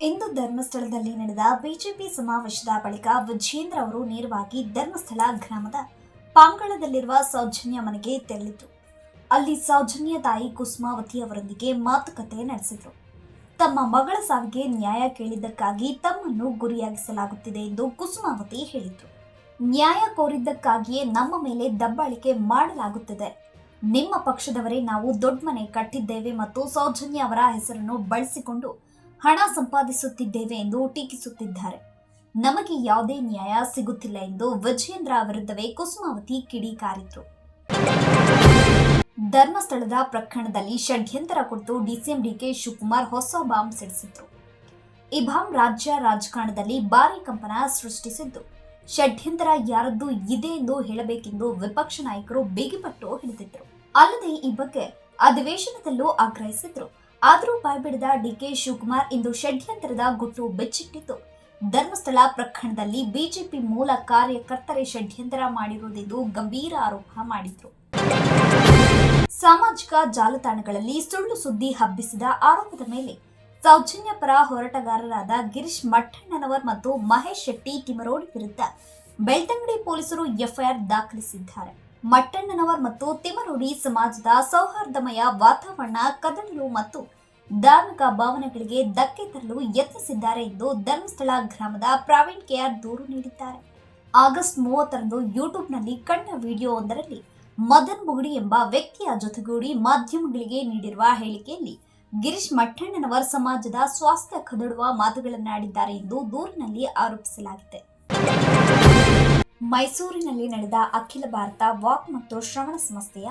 ಇಂದು ಧರ್ಮಸ್ಥಳದಲ್ಲಿ ನಡೆದ ಬಿಜೆಪಿ ಸಮಾವೇಶದ ಬಳಿಕ ವಿಜೇಂದ್ರ ಅವರು ನೇರವಾಗಿ ಧರ್ಮಸ್ಥಳ ಗ್ರಾಮದ ಪಾಂಗಳದಲ್ಲಿರುವ ಸೌಜನ್ಯ ಮನೆಗೆ ತೆರಳಿದ್ರು ಅಲ್ಲಿ ಸೌಜನ್ಯ ತಾಯಿ ಕುಸುಮಾವತಿ ಅವರೊಂದಿಗೆ ಮಾತುಕತೆ ನಡೆಸಿದರು. ತಮ್ಮ ಮಗಳ ಸಾವಿಗೆ ನ್ಯಾಯ ಕೇಳಿದ್ದಕ್ಕಾಗಿ ತಮ್ಮನ್ನು ಗುರಿಯಾಗಿಸಲಾಗುತ್ತಿದೆ ಎಂದು ಕುಸುಮಾವತಿ ಹೇಳಿದರು ನ್ಯಾಯ ಕೋರಿದ್ದಕ್ಕಾಗಿಯೇ ನಮ್ಮ ಮೇಲೆ ದಬ್ಬಾಳಿಕೆ ಮಾಡಲಾಗುತ್ತಿದೆ. ನಿಮ್ಮ ಪಕ್ಷದವರೇ ನಾವು ದೊಡ್ಡ ಮನೆ ಕಟ್ಟಿದ್ದೇವೆ ಮತ್ತು ಸೌಜನ್ಯ ಅವರ ಹೆಸರನ್ನು ಬಳಸಿಕೊಂಡು ಹಣ ಸಂಪಾದಿಸುತ್ತಿದ್ದೇವೆ ಎಂದು ಟೀಕಿಸುತ್ತಿದ್ದಾರೆ. ನಮಗೆ ಯಾವುದೇ ನ್ಯಾಯ ಸಿಗುತ್ತಿಲ್ಲ ಎಂದು ವಿಜಯೇಂದ್ರ ವಿರುದ್ಧವೇ ಕುಸುಮಾವತಿ ಕಿಡಿಕಾರಿದ್ರು ಧರ್ಮಸ್ಥಳದ ಪ್ರಕರಣದಲ್ಲಿ ಷಡ್ಯಂತರ ಕುರಿತು ಡಿಸಿಎಂ ಡಿಕೆ ಶಿವಕುಮಾರ್ ಹೊಸ ಬಾಂಬ್ ಸಿಡಿಸಿದ್ರು. ಈ ಬಾಂಬ್ ರಾಜ್ಯ ರಾಜಕಾರಣದಲ್ಲಿ ಭಾರಿ ಕಂಪನ ಸೃಷ್ಟಿಸಿದ್ದು, ಷಡ್ಯಂತರ ಯಾರದ್ದು ಇದೆ ಎಂದು ಹೇಳಬೇಕೆಂದು ವಿಪಕ್ಷ ನಾಯಕರು ಬಿಗಿಪಟ್ಟು ಹಿಡಿದಿದ್ರು. ಅಲ್ಲದೆ ಈ ಬಗ್ಗೆ ಅಧಿವೇಶನದಲ್ಲೂ ಆಗ್ರಹಿಸಿದ್ರು. ಆದರೂ ಬಾಯ್ಬಿಡಿದ ಡಿಕೆ ಶಿವಕುಮಾರ್ ಇಂದು ಷಡ್ಯಂತ್ರದ ಗುಟ್ಟು ಬೆಚ್ಚಿಟ್ಟಿತು ಧರ್ಮಸ್ಥಳ ಪ್ರಕರಣದಲ್ಲಿ ಬಿಜೆಪಿ ಮೂಲ ಕಾರ್ಯಕರ್ತರೇ ಷಡ್ಯಂತರ ಮಾಡಿರುವುದೆಂದು ಗಂಭೀರ ಆರೋಪ ಮಾಡಿದ್ರು. ಸಾಮಾಜಿಕ ಜಾಲತಾಣಗಳಲ್ಲಿ ಸುಳ್ಳು ಸುದ್ದಿ ಹಬ್ಬಿಸಿದ ಆರೋಪದ ಮೇಲೆ ಸೌಜನ್ಯ ಪರ ಹೋರಾಟಗಾರರಾದ ಗಿರೀಶ್ ಮಠಣ್ಣನವರ್ ಮತ್ತು ಮಹೇಶ್ ಶೆಟ್ಟಿ ತಿಮರೋಡಿ ವಿರುದ್ಧ ಬೆಳ್ತಂಗಡಿ ಪೊಲೀಸರು ಎಫ್ಐಆರ್ ದಾಖಲಿಸಿದ್ದಾರೆ. ಮಟ್ಟಣ್ಣನವರ್ ಮತ್ತು ತಿಮರೋಡಿ ಸಮಾಜದ ಸೌಹಾರ್ದಮಯ ವಾತಾವರಣ ಕದಡಲು ಮತ್ತು ಧಾರ್ಮಿಕ ಭಾವನೆಗಳಿಗೆ ಧಕ್ಕೆ ತರಲು ಯತ್ನಿಸಿದ್ದಾರೆ ಎಂದು ಧರ್ಮಸ್ಥಳ ಗ್ರಾಮದ ಪ್ರವೀಣ್ ಕೆಆರ್ ದೂರು ನೀಡಿದ್ದಾರೆ. ಆಗಸ್ಟ್ ಮೂವತ್ತರಂದು ಯೂಟ್ಯೂಬ್ನಲ್ಲಿ ಕಂಡ ವಿಡಿಯೋವೊಂದರಲ್ಲಿ ಮದನ್ ಬುಗುಡಿ ಎಂಬ ವ್ಯಕ್ತಿಯ ಜೊತೆಗೂಡಿ ಮಾಧ್ಯಮಗಳಿಗೆ ನೀಡಿರುವ ಹೇಳಿಕೆಯಲ್ಲಿ ಗಿರೀಶ್ ಮಠಣ್ಣನವರ್ ಸಮಾಜದ ಸ್ವಾಸ್ಥ್ಯ ಕದಡುವ ಮಾತುಗಳನ್ನಾಡಿದ್ದಾರೆ ಎಂದು ದೂರಿನಲ್ಲಿ ಆರೋಪಿಸಲಾಗಿದೆ. ಮೈಸೂರಿನಲ್ಲಿ ನಡೆದ ಅಖಿಲ ಭಾರತ ವಾಕ್ ಮತ್ತು ಶ್ರವಣ ಸಂಸ್ಥೆಯ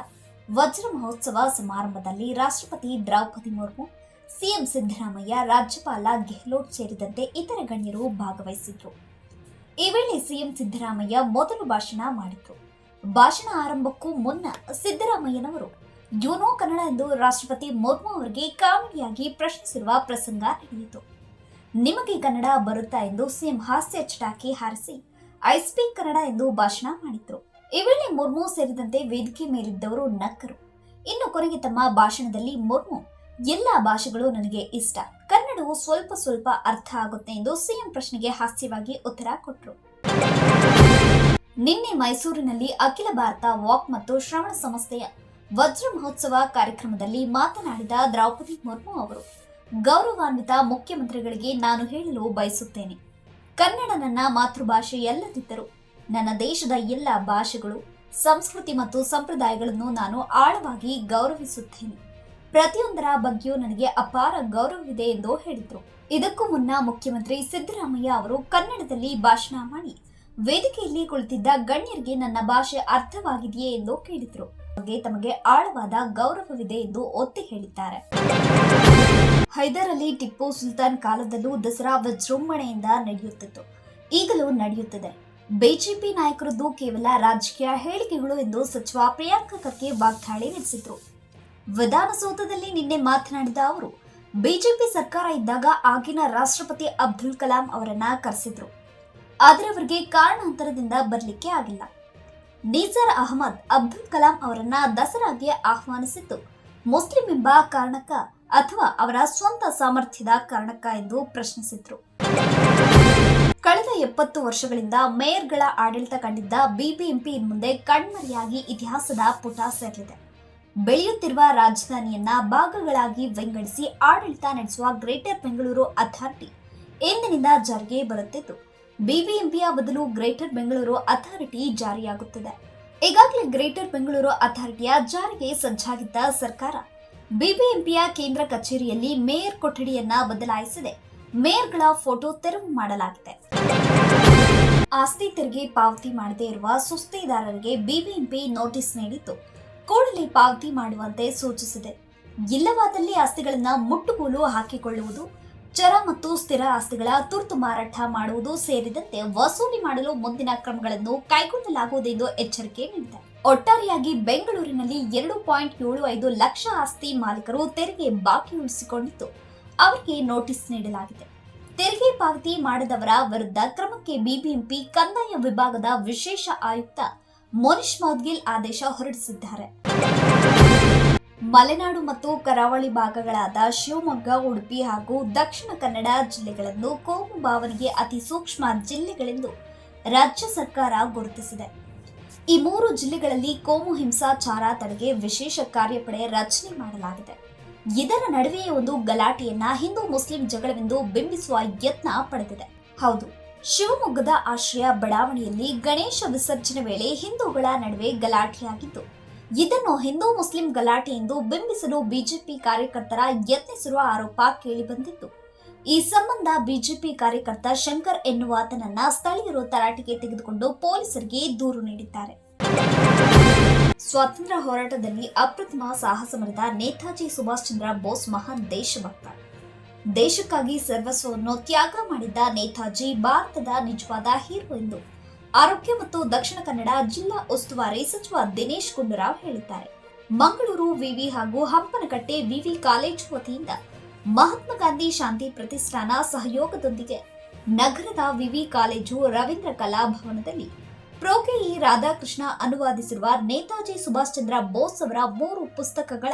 ವಜ್ರ ಮಹೋತ್ಸವ ಸಮಾರಂಭದಲ್ಲಿ ರಾಷ್ಟ್ರಪತಿ ದ್ರೌಪದಿ ಮುರ್ಮು ಸಿಎಂ ಸಿದ್ದರಾಮಯ್ಯ, ರಾಜ್ಯಪಾಲ ಗೆಹ್ಲೋಟ್ ಸೇರಿದಂತೆ ಇತರ ಗಣ್ಯರು ಭಾಗವಹಿಸಿದ್ರು. ಈ ವೇಳೆ ಸಿಎಂ ಸಿದ್ದರಾಮಯ್ಯ ಮೊದಲು ಭಾಷಣ ಮಾಡಿದ್ರು. ಭಾಷಣ ಆರಂಭಕ್ಕೂ ಮುನ್ನ ಸಿದ್ದರಾಮಯ್ಯನವರು, ಯೂನೋ ಕನ್ನಡ ಎಂದು ರಾಷ್ಟ್ರಪತಿ ಮುರ್ಮು ಅವರಿಗೆ ಕಾಮಿಡಿಯಾಗಿ ಪ್ರಶ್ನಿಸಿರುವ ಪ್ರಸಂಗ ನಡೆಯಿತು. ನಿಮಗೆ ಕನ್ನಡ ಬರುತ್ತಾ ಎಂದು ಸಿಎಂ ಹಾಸ್ಯ ಚಟಾಕಿ ಹಾರಿಸಿ, ಐ ಸ್ಪೀಕ್ ಕನ್ನಡ ಎಂದು ಭಾಷಣ ಮಾಡಿದ್ರು. ಈ ವೇಳೆ ಮುರ್ಮು ಸೇರಿದಂತೆ ವೇದಿಕೆ ಮೇಲಿದ್ದವರು ನಕ್ಕರು. ಇನ್ನು ಕೊನೆಗೆ ತಮ್ಮ ಭಾಷಣದಲ್ಲಿ ಮುರ್ಮು ಎಲ್ಲ ಭಾಷೆಗಳು ನನಗೆ ಇಷ್ಟ. ಕನ್ನಡವು ಸ್ವಲ್ಪ ಸ್ವಲ್ಪ ಅರ್ಥ ಆಗುತ್ತೆ ಎಂದು ಸಿಎಂ ಪ್ರಶ್ನೆಗೆ ಹಾಸ್ಯವಾಗಿ ಉತ್ತರ ಕೊಟ್ಟರು ನಿನ್ನೆ ಮೈಸೂರಿನಲ್ಲಿ ಅಖಿಲ ಭಾರತ ವಾಕ್ ಮತ್ತು ಶ್ರವಣ ಸಂಸ್ಥೆಯ ವಜ್ರ ಮಹೋತ್ಸವ ಕಾರ್ಯಕ್ರಮದಲ್ಲಿ ಮಾತನಾಡಿದ ದ್ರೌಪದಿ ಮುರ್ಮು ಅವರು, ಗೌರವಾನ್ವಿತ ಮುಖ್ಯಮಂತ್ರಿಗಳಿಗೆ ನಾನು ಹೇಳಲು ಬಯಸುತ್ತೇನೆ. ಕನ್ನಡ ನನ್ನ ಮಾತೃಭಾಷೆ ಎಲ್ಲದಿದ್ದರೂ ನನ್ನ ದೇಶದ ಎಲ್ಲ ಭಾಷೆಗಳು, ಸಂಸ್ಕೃತಿ ಮತ್ತು ಸಂಪ್ರದಾಯಗಳನ್ನು ನಾನು ಆಳವಾಗಿ ಗೌರವಿಸುತ್ತೇನೆ. ಪ್ರತಿಯೊಂದರ ಬಗ್ಗೆಯೂ ನನಗೆ ಅಪಾರ ಗೌರವವಿದೆ ಎಂದು ಹೇಳಿದರು. ಇದಕ್ಕೂ ಮುನ್ನ ಮುಖ್ಯಮಂತ್ರಿ ಸಿದ್ದರಾಮಯ್ಯ ಅವರು ಕನ್ನಡದಲ್ಲಿ ಭಾಷಣ ಮಾಡಿ, ವೇದಿಕೆಯಲ್ಲಿ ಕುಳಿತಿದ್ದ ಗಣ್ಯರಿಗೆ ನನ್ನ ಭಾಷೆ ಅರ್ಥವಾಗಿದೆಯೇ ಎಂದು ಕೇಳಿದರು. ಬಗ್ಗೆ ತಮಗೆ ಆಳವಾದ ಗೌರವವಿದೆ ಎಂದು ಒತ್ತಿ ಹೇಳಿದ್ದಾರೆ. ಹೈದರ್ ಅಲಿ ಟಿಪ್ಪು ಸುಲ್ತಾನ್ ಕಾಲದಲ್ಲೂ ದಸರಾ ವಿಜೃಂಭಣೆಯಿಂದ ನಡೆಯುತ್ತಿತ್ತು. ಈಗಲೂ ನಡೆಯುತ್ತಿದೆ. ಬಿಜೆಪಿ ನಾಯಕರದ್ದು ಕೇವಲ ರಾಜಕೀಯ ಹೇಳಿಕೆಗಳು ಎಂದು ಸಚಿವ ಪ್ರಿಯಾಂಕ ಖರ್ಗೆ ವಾಗ್ದಾಳಿ ನಡೆಸಿದ್ರು. ವಿಧಾನಸೌಧದಲ್ಲಿ ನಿನ್ನೆ ಮಾತನಾಡಿದ ಅವರು, ಬಿಜೆಪಿ ಸರ್ಕಾರ ಇದ್ದಾಗ ಆಗಿನ ರಾಷ್ಟ್ರಪತಿ ಅಬ್ದುಲ್ ಕಲಾಂ ಅವರನ್ನ ಕರೆಸಿದ್ರು. ಆದರೆ ಅವರಿಗೆ ಕಾರಣಾಂತರದಿಂದ ಬರಲಿಕ್ಕೆ ಆಗಿಲ್ಲ. ನಿಜಾರ್ ಅಹಮದ್ ಅಬ್ದುಲ್ ಕಲಾಂ ಅವರನ್ನ ದಸರಾಗೆ ಆಹ್ವಾನಿಸಿದ್ದು ಮುಸ್ಲಿಂ ಎಂಬ ಕಾರಣಕ್ಕ ಅಥವಾ ಅವರ ಸ್ವಂತ ಸಾಮರ್ಥ್ಯದ ಕಾರಣಕ್ಕ ಎಂದು ಪ್ರಶ್ನಿಸಿದ್ರು. ಕಳೆದ ಎಪ್ಪತ್ತು ವರ್ಷಗಳಿಂದ ಮೇಯರ್ಗಳ ಆಡಳಿತ ಕಂಡಿದ್ದ ಬಿಬಿಎಂಪಿ ಮುಂದೆ ಕಣ್ಮರೆಯಾಗಿ ಇತಿಹಾಸದ ಪುಟ ಸೇರಲಿದೆ. ಬೆಳೆಯುತ್ತಿರುವ ರಾಜಧಾನಿಯನ್ನ ಭಾಗಗಳಾಗಿ ವಿಂಗಡಿಸಿ ಆಡಳಿತ ನಡೆಸುವ ಗ್ರೇಟರ್ ಬೆಂಗಳೂರು ಅಥಾರಿಟಿ ಎಂದಿನಿಂದ ಜಾರಿಗೆ ಬರುತ್ತಿತ್ತು ಬಿಬಿಎಂಪಿಯ ಬದಲು ಗ್ರೇಟರ್ ಬೆಂಗಳೂರು ಅಥಾರಿಟಿ ಜಾರಿಯಾಗುತ್ತಿದೆ. ಈಗಾಗಲೇ ಗ್ರೇಟರ್ ಬೆಂಗಳೂರು ಅಥಾರಿಟಿಯ ಜಾರಿಗೆ ಸಜ್ಜಾಗಿದ್ದ ಸರ್ಕಾರ ಬಿಬಿಎಂಪಿಯ ಕೇಂದ್ರ ಕಚೇರಿಯಲ್ಲಿ ಮೇಯರ್ ಕೊಠಡಿಯನ್ನ ಬದಲಾಯಿಸಿದೆ. ಮೇಯರ್ಗಳ ಫೋಟೋ ತೆರವು ಮಾಡಲಾಗಿದೆ. ಆಸ್ತಿ ತೆರಿಗೆ ಪಾವತಿ ಮಾಡದೇ ಇರುವ ಸುಸ್ತಿದಾರರಿಗೆ ಬಿಬಿಎಂಪಿ ನೋಟಿಸ್ ನೀಡಿದ್ದು ಕೂಡಲೇ ಪಾವತಿ ಮಾಡುವಂತೆ ಸೂಚಿಸಿದೆ. ಇಲ್ಲವಾದಲ್ಲಿ ಆಸ್ತಿಗಳನ್ನು ಮುಟ್ಟುಗೋಲು ಹಾಕಿಕೊಳ್ಳುವುದು, ಚರ ಮತ್ತು ಸ್ಥಿರ ಆಸ್ತಿಗಳ ತುರ್ತು ಮಾರಾಟ ಮಾಡುವುದು ಸೇರಿದಂತೆ ವಸೂಲಿ ಮಾಡಲು ಮುಂದಿನ ಕ್ರಮಗಳನ್ನು ಕೈಗೊಳ್ಳಲಾಗುವುದೆಂದು ಎಚ್ಚರಿಕೆ ನೀಡಿದೆ ಒಟ್ಟಾರೆಯಾಗಿ ಬೆಂಗಳೂರಿನಲ್ಲಿ ಎರಡು ಪಾಯಿಂಟ್ ಏಳು ಐದು ಲಕ್ಷ ಆಸ್ತಿ ಮಾಲೀಕರು ತೆರಿಗೆ ಬಾಕಿ ಉಳಿಸಿಕೊಂಡಿದ್ದು, ಅವರಿಗೆ ನೋಟಿಸ್ ನೀಡಲಾಗಿದೆ. ತೆರಿಗೆ ಪಾವತಿ ಮಾಡದವರ ವಿರುದ್ಧ ಕ್ರಮಕ್ಕೆ ಬಿಬಿಎಂಪಿ ಕಂದಾಯ ವಿಭಾಗದ ವಿಶೇಷ ಆಯುಕ್ತ ಮೋನಿಶ್ ಮೌದ್ಗಿಲ್ ಆದೇಶ ಹೊರಡಿಸಿದ್ದಾರೆ. ಮಲೆನಾಡು ಮತ್ತು ಕರಾವಳಿ ಭಾಗಗಳಾದ ಶಿವಮೊಗ್ಗ, ಉಡುಪಿ ಹಾಗೂ ದಕ್ಷಿಣ ಕನ್ನಡ ಜಿಲ್ಲೆಗಳನ್ನು ಕೋಮು ಭಾವನೆಗೆ ಅತಿ ಸೂಕ್ಷ್ಮ ಜಿಲ್ಲೆಗಳೆಂದು ರಾಜ್ಯ ಸರ್ಕಾರ ಗುರುತಿಸಿದೆ. ಈ ಮೂರು ಜಿಲ್ಲೆಗಳಲ್ಲಿ ಕೋಮು ಹಿಂಸಾಚಾರ ತಡೆಗೆ ವಿಶೇಷ ಕಾರ್ಯಪಡೆ ರಚನೆ ಮಾಡಲಾಗಿದೆ. ಇದರ ನಡುವೆಯೇ ಒಂದು ಗಲಾಟೆಯನ್ನ ಹಿಂದೂ ಮುಸ್ಲಿಂ ಜಗಳವೆಂದು ಬಿಂಬಿಸುವ ಯತ್ನ ಪಡೆದಿದೆ. ಹೌದು ಶಿವಮೊಗ್ಗದ ಆಶ್ರಯ ಬಡಾವಣೆಯಲ್ಲಿ ಗಣೇಶ ವಿಸರ್ಜನೆ ವೇಳೆ ಹಿಂದೂಗಳ ನಡುವೆ ಗಲಾಟೆಯಾಗಿತ್ತು. ಇದನ್ನು ಹಿಂದೂ ಮುಸ್ಲಿಂ ಗಲಾಟೆ ಎಂದು ಬಿಂಬಿಸಲು ಬಿಜೆಪಿ ಕಾರ್ಯಕರ್ತರ ಯತ್ನಿಸಿರುವ ಆರೋಪ ಕೇಳಿಬಂದಿತ್ತು. ಈ ಸಂಬಂಧ ಬಿಜೆಪಿ ಕಾರ್ಯಕರ್ತ ಶಂಕರ್ ಎನ್ನುವಾತನನ್ನ ಸ್ಥಳೀಯರು ತರಾಟೆಗೆ ತೆಗೆದುಕೊಂಡು ಪೊಲೀಸರಿಗೆ ದೂರು ನೀಡಿದ್ದಾರೆ. ಸ್ವಾತಂತ್ರ್ಯ ಹೋರಾಟದಲ್ಲಿ ಅಪ್ರತಿಮ ಸಾಹಸ ಮೆರೆದ ನೇತಾಜಿ ಸುಭಾಷ್ ಚಂದ್ರ ಬೋಸ್ ಮಹಾನ್ ದೇಶಭಕ್ತ. ದೇಶಕ್ಕಾಗಿ ಸರ್ವಸ್ವವನ್ನು ತ್ಯಾಗ ಮಾಡಿದ್ದ ನೇತಾಜಿ ಭಾರತದ ನಿಜವಾದ ಹೀರೋ ಎಂದು. ಆರೋಗ್ಯ ಮತ್ತು ದಕ್ಷಿಣ ಕನ್ನಡ ಜಿಲ್ಲಾ ಉಸ್ತುವಾರಿ ಸಚಿವ ದಿನೇಶ್ ಗುಂಡೂರಾವ್ ಹೇಳಿದ್ದಾರೆ. ಮಂಗಳೂರು ವಿವಿ ಹಾಗೂ ಹಂಪನಕಟ್ಟೆ ವಿವಿ ಕಾಲೇಜು ವತಿಯಿಂದ ಮಹಾತ್ಮ ಗಾಂಧಿ ಶಾಂತಿ ಪ್ರತಿಷ್ಠಾನ ಸಹಯೋಗದೊಂದಿಗೆ ನಗರದ ವಿವಿ ಕಾಲೇಜು ರವೀಂದ್ರ ಕಲಾಭವನದಲ್ಲಿ ಇ ರಾಧಾಕೃಷ್ಣ ಅನುವಾದಿಸಿರುವ ನೇತಾಜಿ ಸುಭಾಷ್ ಚಂದ್ರ ಬೋಸ್ ಅವರ ಮೂರು ಪುಸ್ತಕಗಳ